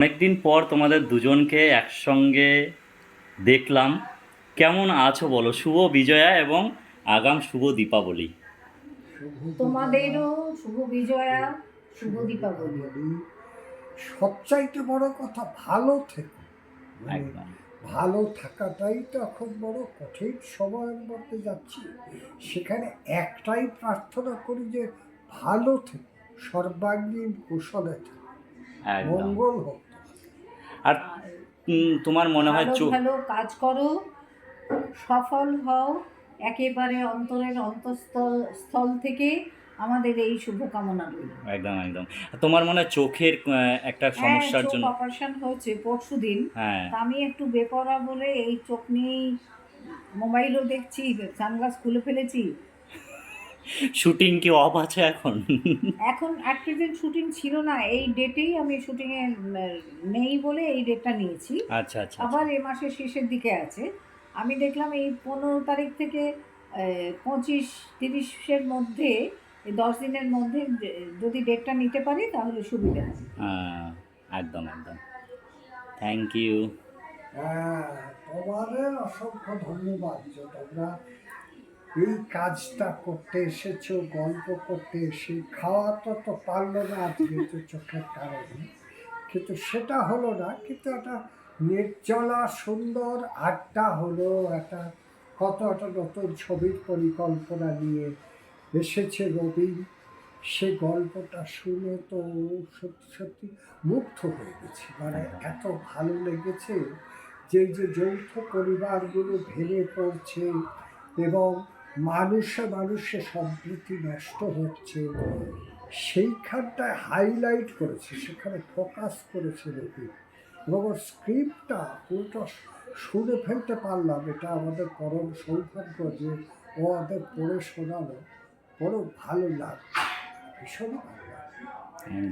অনেকদিন পর তোমাদের দুজনকে একসঙ্গে দেখলাম। কেমন আছো বলো? শুভ বিজয়া এবং আগাম শুভ দীপাবলি। তোমাদেরও শুভ বিজয়া শুভ দীপাবলি। সবচাইতে বড় কথা ভালো থেকো। মানে একদম। ভালো থাকাটাই তো এখন বড় কঠিন সময়ের মধ্যে যাচ্ছি। সেখানে একটাই প্রার্থনা করি যে ভালো থেকো সর্বাঙ্গীন কুশলে থেকো। মঙ্গল হোক। আর তোমার মনে হয় ভালো চোখ ভালো কাজ করো সফল হও একেবারে অন্তরের অন্তঃস্থল স্থল থেকে আমাদের এই শুভকামনা রইল। একদম একদম। তোমার মনে হয় চোখের একটা সমস্যার জন্য অপারেশন হয়েছে পরশু দিন হ্যাঁ আমি একটু বেপরা বলে এই চোখ নিয়েই মোবাইলও দেখছি সানগ্লাস খুলে ফেলেছি শুটিং কি অফ আছে এখন? এখন প্রেজেন্ট শুটিং ছিল না এই ডেটেই আমি শুটিংয়ে নেই বলে এই ডেটটা নিয়েছি। আচ্ছা আচ্ছা আবার এ মাসের শেষের দিকে আছে। আমি দেখলাম এই পনেরো তারিখ থেকে পঁচিশ তিরিশের মধ্যে এই দশ দিনের মধ্যে যদি ডেটটা নিতে পারি তাহলে সুবিধা আছে। হ্যাঁ, একদম একদম। থ্যাংক ইউ হ্যাঁ তোমাদের অসংখ্য ধন্যবাদ যে তোমরা এই কাজটা করতে এসেছ গল্প করতে এসে খাওয়া তো তো পারল না আজকে তো চোখের কারণে। কিন্তু সেটা হলো না কিন্তু একটা নির্জলা সুন্দর আড্ডা হলো একটা কত একটা নতুন ছবির পরিকল্পনা নিয়ে এসেছে রবি। সে গল্পটা শুনে তো সত্যি সত্যি মুগ্ধ হয়ে গেছি। মানে এত ভালো লেগেছে যে যে যৌথ পরিবারগুলো ভেঙে পড়ছে এবং মানুষে মানুষে সম্প্রীতি নষ্ট হচ্ছে। সেইখানটায় হাইলাইট করেছে, সেখানে ফোকাস করেছে রবি এবং ওর স্ক্রিপ্টটা পুরোটা শুনে ফেলতে পারলাম, এটা আমাদের পরম সৌভাগ্য যে ও আমাদের পড়ে শোনালো। বড় ভালো লাগছে, ভীষণ ভালো হুম।